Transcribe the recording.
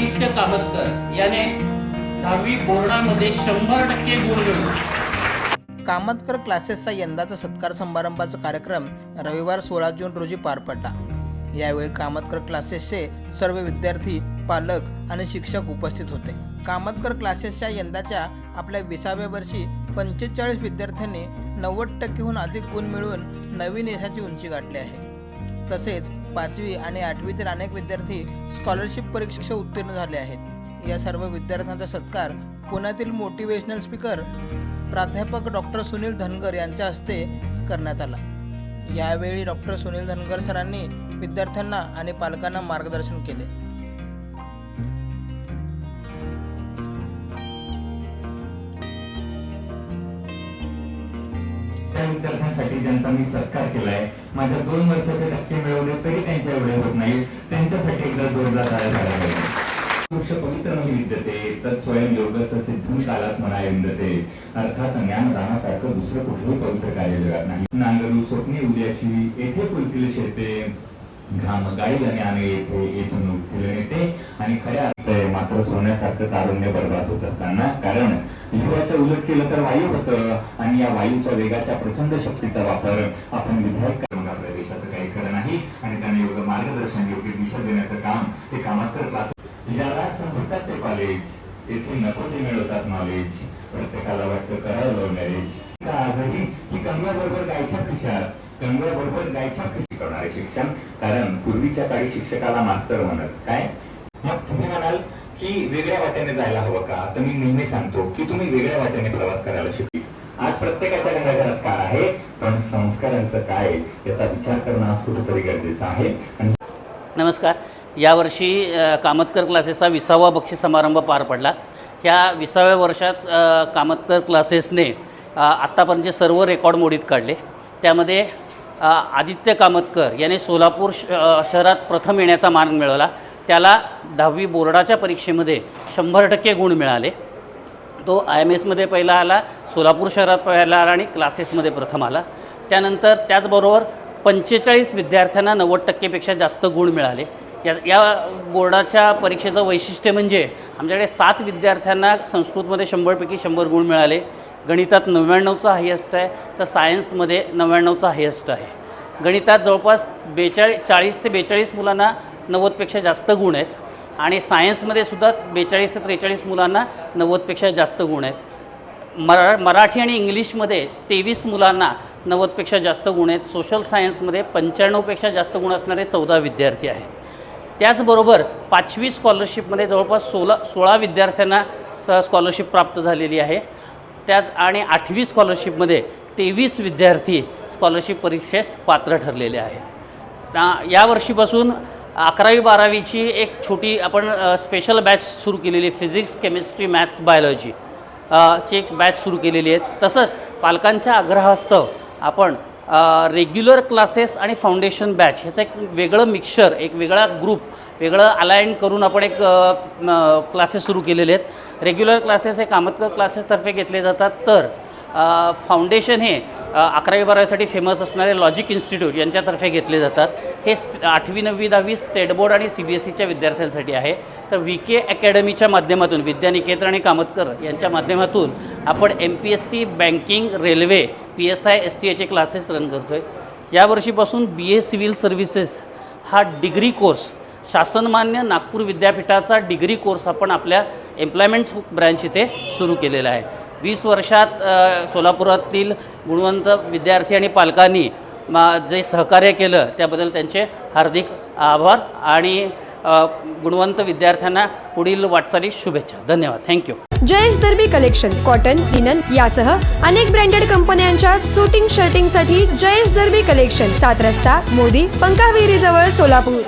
आदित्य कामतकर याने दहावी बोर्डामध्ये शंभर टक्के गुण मिळवले. कामतकर क्लासेसचा यंदाचा सत्कार समारंभाचा कार्यक्रम रविवार सोळा जून रोजी पार पडला. यावेळी कामतकर क्लासेसचे सर्व विद्यार्थी पालक आणि शिक्षक उपस्थित होते. कामतकर क्लासेसच्या यंदाच्या आपल्या विसाव्या वर्षी पंचेचाळीस विद्यार्थ्यांनी नव्वद टक्केहून अधिक गुण मिळवून नवीन यशाची उंची गाठली आहे. तसेच पाचवी आणि आठवीतील अनेक विद्यार्थी स्कॉलरशिप परीक्षा उत्तीर्ण झाले आहेत. या सर्व विद्यार्थ्यांचा सत्कार पुण्यातील मोटिवेशनल स्पीकर प्राध्यापक डॉक्टर सुनील धनगर यांच्या हस्ते करण्यात आला. यावेळी डॉक्टर सुनील धनगर सरांनी विद्यार्थ्यांना आणि पालकांना मार्गदर्शन केले. त्या विद्यार्थ्यांसाठी ज्यांचा मी सत्कार केलाय माझ्या दोन वर्षाचे टक्के मिळवले तरी त्यांच्या एवढे होत नाही. त्यांच्यासाठी एकदा जोरदार तयार झाल्या पाहिजे पुरुष पवित्र न विद्यते तत् स्वयं योगस सिद्धून कालात मनाय विंदते अर्थात ज्ञान रामासारखं दुसरं कुठलंही पवित्र कार्य जगात नाही. नांगरू स्वप्ने उद्याची येथे फुलतील शेते घाम गाईल आणि येथे येथून उठतील नेते. आणि खऱ्या मात्र सोन्यासारखं तारुण्य बर्बाद होत असताना. कारण युवाच्या उलट केलं तर वायू होतं. आणि या वायूच्या वेगाच्या प्रचंड शक्तीचा वापर आपण विधायक करणार देशाचं काही खरं नाही. आणि त्यांना योग्य मार्गदर्शन योग्य दिशा देण्याचं काम हे कामात क्लास याला ते कॉलेज येथे नको ते मिळवतात नॉलेज प्रत्येकाला वाटतं करावं मॅरेज का आजही ही कमव्याबरोबर गायच्या खिशात. कमव्याबरोबर गायच्या खिशी करणारे शिक्षण. कारण पूर्वीच्या काळी शिक्षकाला मास्तर म्हणत. काय? की वेगळ्या वाट्याने जायला हवं का? तर मी नेहमी सांगतो की तुम्ही वेगळ्या वाट्याने प्रवास करायला शिकली आज प्रत्येकाच्या घराघरात कार आहे पण संस्कारांचं काय याचा विचार करणं आज कुठेतरी गरजेचं आहे. आणि नमस्कार. यावर्षी कामतकर क्लासेसचा विसावा बक्षीस समारंभ पार पडला. ह्या विसाव्या वर्षात कामतकर क्लासेसने आत्तापर्यंतचे सर्व रेकॉर्ड मोडीत काढले त्यामध्ये आदित्य कामतकर याने सोलापूर श शहरात प्रथम येण्याचा मान मिळवला. त्याला दहावी बोर्डाच्या परीक्षेमध्ये शंभर टक्के गुण मिळाले. तो आय एम एसमध्ये पहिला आला सोलापूर शहरात पहिला आला आणि क्लासेसमध्ये प्रथम आला. त्यानंतर त्याचबरोबर पंचेचाळीस विद्यार्थ्यांना नव्वद टक्केपेक्षा जास्त गुण मिळाले. या या बोर्डाच्या परीक्षेचं वैशिष्ट्य म्हणजे आमच्याकडे सात विद्यार्थ्यांना संस्कृतमध्ये शंभरपैकी शंभर गुण मिळाले. गणितात नव्याण्णवचा हायेस्ट आहे तर सायन्समध्ये नव्याण्णवचा हायेस्ट आहे. गणितात जवळपास बेचाळीस चाळीस ते बेचाळीस मुलांना नव्वदपेक्षा जास्त गुण आहेत. आणि सायन्समध्ये सुद्धा बेचाळीस ते त्रेचाळीस मुलांना नव्वदपेक्षा जास्त गुण आहेत. मरा मराठी आणि इंग्लिशमध्ये तेवीस मुलांना नव्वदपेक्षा जास्त गुण आहेत. सोशल सायन्समध्ये पंच्याण्णवपेक्षा जास्त गुण असणारे चौदा विद्यार्थी आहेत. त्याचबरोबर पाचवी स्कॉलरशिपमध्ये जवळपास सोळा सोळा विद्यार्थ्यांना स्कॉलरशिप प्राप्त झालेली आहे. त्याच आणि आठवी स्कॉलरशिपमध्ये तेवीस विद्यार्थी स्कॉलरशिप परीक्षेस पात्र ठरलेले आहेत. त्या- या वर्षीपासून अकरावी बारावीची एक छोटी आपण स्पेशल बॅच सुरू केलेली फिजिक्स केमिस्ट्री मॅथ्स बायोलॉजी ची एक बॅच सुरू केलेली आहे. तसंच पालकांच्या आग्रहास्तव आपण रेग्युलर क्लासेस आणि फाउंडेशन बॅच ह्याचं एक वेगळं मिक्सचर एक वेगळा ग्रुप वेगळं अलायन करून आपण एक क्लासेस सुरू केलेले आहेत. रेग्युलर क्लासेस हे कामतकर क्लासेसतर्फे घेतले जातात. तर फाउंडेशन हे अकरावी बारावीसाठी फेमस असणारे लॉजिक इन्स्टिट्यूट यांच्यातर्फे घेतले जातात. हे आठवी नववी दहावी स्टेट बोर्ड आणि सी बी एस सीच्या विद्यार्थ्यांसाठी आहे. तर व्ही के अकॅडमीच्या माध्यमातून विद्यानिकेतन आणि कामतकर यांच्या माध्यमातून आपण M P S C banking railway P S I S T एचे classes run करतो आहे यावर्षीपासून बी ए सिव्हिल सर्व्हिसेस हा डिग्री कोर्स शासनमान्य नागपूर विद्यापीठाचा डिग्री कोर्स आपण आपल्या एम्प्लॉयमेंट ब्रँच इथे सुरू केलेला आहे. वीस वर्षात सोलापुरातील गुणवंत विद्यार्थी आणि पालकांनी मा जे सहकार्य केलं त्याबद्दल त्यांचे हार्दिक आभार आणि गुणवंत विद्यार्थ्यांना पुढील वाटचाली शुभेच्छा. धन्यवाद. Thank you Jayesh Darbi collection cotton linen यासह अनेक ब्रँडेड कंपन्यांच्या सुटिंग शर्टिंगसाठी जयेश दर्बी कलेक्शन सात रस्ता मोदी पंकाविरी जवळ सोलापूर.